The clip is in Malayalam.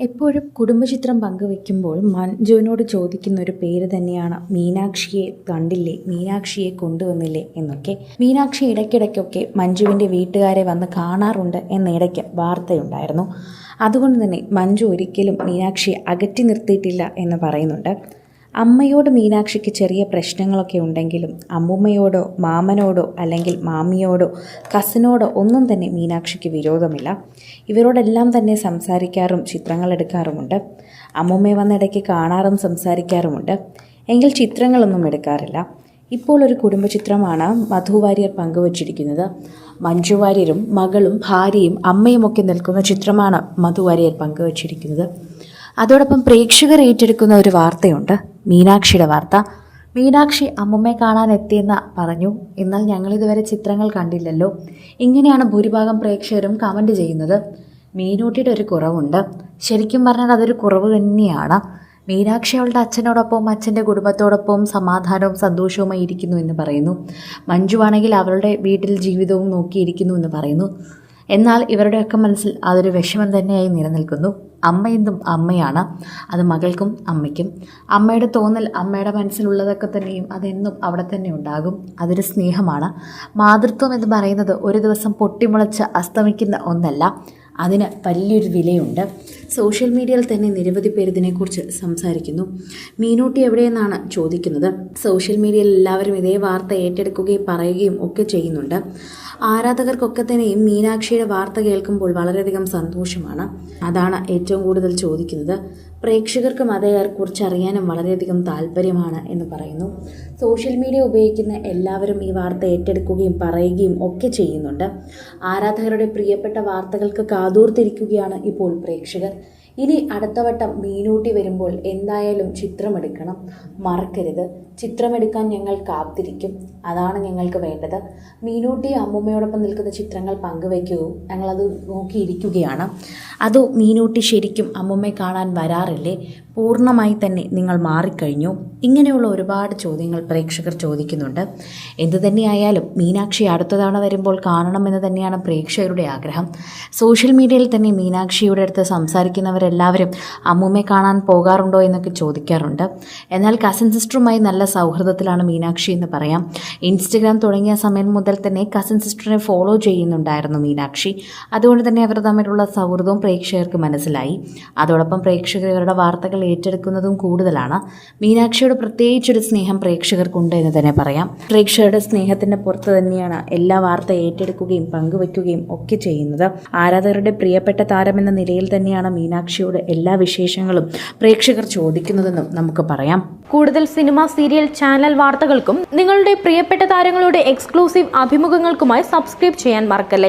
എപ്പോഴും കുടുംബചിത്രം പങ്കുവെക്കുമ്പോൾ മഞ്ജുവിനോട് ചോദിക്കുന്ന ഒരു പേര് തന്നെയാണ് മീനാക്ഷിയെ കണ്ടില്ലേ? മീനാക്ഷിയെ കൊണ്ടുവന്നില്ലേ? എന്നൊക്കെ. മീനാക്ഷി ഇടയ്ക്കിടയ്ക്കൊക്കെ മഞ്ജുവിന്റെ വീട്ടുകാരെ വന്ന് കാണാറുണ്ട് എന്ന ഇടയ്ക്ക് വാർത്തയുണ്ടായിരുന്നു. അതുകൊണ്ട് തന്നെ മഞ്ജു ഒരിക്കലും മീനാക്ഷിയെ അകറ്റി നിർത്തിയിട്ടില്ല എന്ന് പറയുന്നുണ്ട്. അമ്മയോട് മീനാക്ഷിക്ക് ചെറിയ പ്രശ്നങ്ങളൊക്കെ ഉണ്ടെങ്കിലും അമ്മുമ്മയോടോ മാമനോടോ അല്ലെങ്കിൽ മാമിയോടോ കസിനോടോ ഒന്നും തന്നെ മീനാക്ഷിക്ക് വിരോധമില്ല. ഇവരോടെല്ലാം തന്നെ സംസാരിക്കാറും ചിത്രങ്ങൾ എടുക്കാറുമുണ്ട്. അമ്മുമ്മയെ വന്നിടയ്ക്ക് കാണാറും സംസാരിക്കാറുമുണ്ട്. എങ്കിൽ ചിത്രങ്ങളൊന്നും എടുക്കാറില്ല. ഇപ്പോൾ ഒരു കുടുംബചിത്രമാണ് മധു വാര്യർ പങ്കുവച്ചിരിക്കുന്നത്. മഞ്ജു വാര്യരും മകളും ഭാര്യയും അമ്മയുമൊക്കെ നിൽക്കുന്ന ചിത്രമാണ് മധു വാര്യർ പങ്കുവച്ചിരിക്കുന്നത്. അതോടൊപ്പം പ്രേക്ഷകർ ഏറ്റെടുക്കുന്ന ഒരു വാർത്തയുണ്ട്. മീനാക്ഷിയുടെ വാർത്ത. മീനാക്ഷി അമ്മുമ്മയെ കാണാൻ എത്തിയെന്ന് പറഞ്ഞു. എന്നാൽ ഞങ്ങളിതുവരെ ചിത്രങ്ങൾ കണ്ടില്ലല്ലോ. ഇങ്ങനെയാണ് ഭൂരിഭാഗം പ്രേക്ഷകരും കമന്റ് ചെയ്യുന്നത്. മീനൂട്ടിയുടെ ഒരു കുറവുണ്ട്. ശരിക്കും പറഞ്ഞാൽ അതൊരു കുറവ് തന്നെയാണ്. മീനാക്ഷി അവളുടെ അച്ഛനോടൊപ്പം അച്ഛന്റെ കുടുംബത്തോടൊപ്പം സമാധാനവും സന്തോഷവുമായി ഇരിക്കുന്നു എന്ന് പറയുന്നു. മഞ്ജു ആണെങ്കിൽ അവളുടെ വീട്ടിൽ ജീവിതവും നോക്കിയിരിക്കുന്നു എന്ന് പറയുന്നു. എന്നാൽ ഇവരുടെയൊക്കെ മനസ്സിൽ അതൊരു വിഷമം തന്നെയായി നിലനിൽക്കുന്നു. അമ്മ എന്തും അമ്മയാണ്. അത് മകൾക്കും അമ്മയ്ക്കും. അമ്മയുടെ തോന്നൽ അമ്മയുടെ മനസ്സിലുള്ളതൊക്കെ തന്നെയും അതെന്നും അവിടെ തന്നെ ഉണ്ടാകും. അതൊരു സ്നേഹമാണ്. മാതൃത്വം എന്ന് പറയുന്നത് ഒരു ദിവസം പൊട്ടിമുളച്ച് അസ്തമിക്കുന്ന ഒന്നല്ല. അതിന് വലിയൊരു വിലയുണ്ട്. സോഷ്യൽ മീഡിയയിൽ തന്നെ നിരവധി പേർ ഇതിനെക്കുറിച്ച് സംസാരിക്കുന്നു. മീനൂട്ടി എവിടെയെന്നാണ് ചോദിക്കുന്നത്. സോഷ്യൽ മീഡിയയിൽ എല്ലാവരും ഇതേ വാർത്ത ഏറ്റെടുക്കുകയും പറയുകയും ഒക്കെ ചെയ്യുന്നുണ്ട്. ആരാധകർക്കൊക്കെ തന്നെയും മീനാക്ഷിയുടെ വാർത്ത കേൾക്കുമ്പോൾ വളരെയധികം സന്തോഷമാണ്. അതാണ് ഏറ്റവും കൂടുതൽ ചോദിക്കുന്നത്. പ്രേക്ഷകർക്കും അതേക്കുറിച്ച് അറിയാനും വളരെയധികം താല്പര്യമാണ് എന്ന് പറയുന്നു. സോഷ്യൽ മീഡിയ ഉപയോഗിക്കുന്ന എല്ലാവരും ഈ വാർത്ത ഏറ്റെടുക്കുകയും പറയുകയും ഒക്കെ ചെയ്യുന്നുണ്ട്. ആരാധകരുടെ പ്രിയപ്പെട്ട വാർത്തകൾക്ക് കാതോർത്തിരിക്കുകയാണ് ഇപ്പോൾ പ്രേക്ഷകർ. ഇനി അടുത്ത വട്ടം മീനൂട്ടി വരുമ്പോൾ എന്തായാലും ചിത്രമെടുക്കണം. മറക്കരുത്. ചിത്രമെടുക്കാൻ ഞങ്ങൾ കാത്തിരിക്കും. അതാണ് ഞങ്ങൾക്ക് വേണ്ടത്. മീനൂട്ടി അമ്മൂമ്മയോടൊപ്പം നിൽക്കുന്ന ചിത്രങ്ങൾ പങ്കുവയ്ക്കൂ. ഞങ്ങളത് നോക്കിയിരിക്കുകയാണ്. അതോ മീനൂട്ടി ശരിക്കും അമ്മൂമ്മയെ കാണാൻ വരാറില്ലേ? പൂർണമായി തന്നെ നിങ്ങൾ മാറിക്കഴിഞ്ഞു. ഇങ്ങനെയുള്ള ഒരുപാട് ചോദ്യങ്ങൾ പ്രേക്ഷകർ ചോദിക്കുന്നുണ്ട്. എന്തു തന്നെയായാലും മീനാക്ഷി അടുത്ത തവണ വരുമ്പോൾ കാണണമെന്ന് തന്നെയാണ് പ്രേക്ഷകരുടെ ആഗ്രഹം. സോഷ്യൽ മീഡിയയിൽ തന്നെ മീനാക്ഷിയുടെ അടുത്ത് സംസാരിക്കുന്നവരെല്ലാവരും അമ്മൂമ്മയെ കാണാൻ പോകാറുണ്ടോ? എന്നൊക്കെ ചോദിക്കാറുണ്ട്. എന്നാൽ കസിൻ സിസ്റ്ററുമായി നല്ല സൗഹൃദത്തിലാണ് മീനാക്ഷി എന്ന് പറയാം. ഇൻസ്റ്റഗ്രാം തുടങ്ങിയ സമയം മുതൽ തന്നെ കസിൻ സിസ്റ്ററിനെ ഫോളോ ചെയ്യുന്നുണ്ടായിരുന്നു മീനാക്ഷി. അതുകൊണ്ട് തന്നെ അവർ തമ്മിലുള്ള സൗഹൃദവും പ്രേക്ഷകർക്ക് മനസ്സിലായി. അതോടൊപ്പം പ്രേക്ഷകർ ഇവരുടെ ഏറ്റെടുക്കുന്നതും കൂടുതലാണ്. മീനാക്ഷിയുടെ പ്രത്യേകിച്ചൊരു സ്നേഹം പ്രേക്ഷകർക്കുണ്ട് എന്ന് തന്നെ പറയാം. പ്രേക്ഷകരുടെ സ്നേഹത്തിന്റെ പുറത്ത് തന്നെയാണ് എല്ലാ വാർത്ത ഏറ്റെടുക്കുകയും പങ്കുവയ്ക്കുകയും ഒക്കെ ചെയ്യുന്നത്. ആരാധകരുടെ പ്രിയപ്പെട്ട താരമെന്ന നിലയിൽ തന്നെയാണ് മീനാക്ഷിയോട് എല്ലാ വിശേഷങ്ങളും പ്രേക്ഷകർ ചോദിക്കുന്നതെന്നും നമുക്ക് പറയാം. കൂടുതൽ സിനിമ സീരിയൽ ചാനൽ വാർത്തകൾക്കും നിങ്ങളുടെ പ്രിയപ്പെട്ട താരങ്ങളുടെ എക്സ്ക്ലൂസീവ് അഭിമുഖങ്ങൾക്കുമായി സബ്സ്ക്രൈബ് ചെയ്യാൻ മറക്കല്ലേ?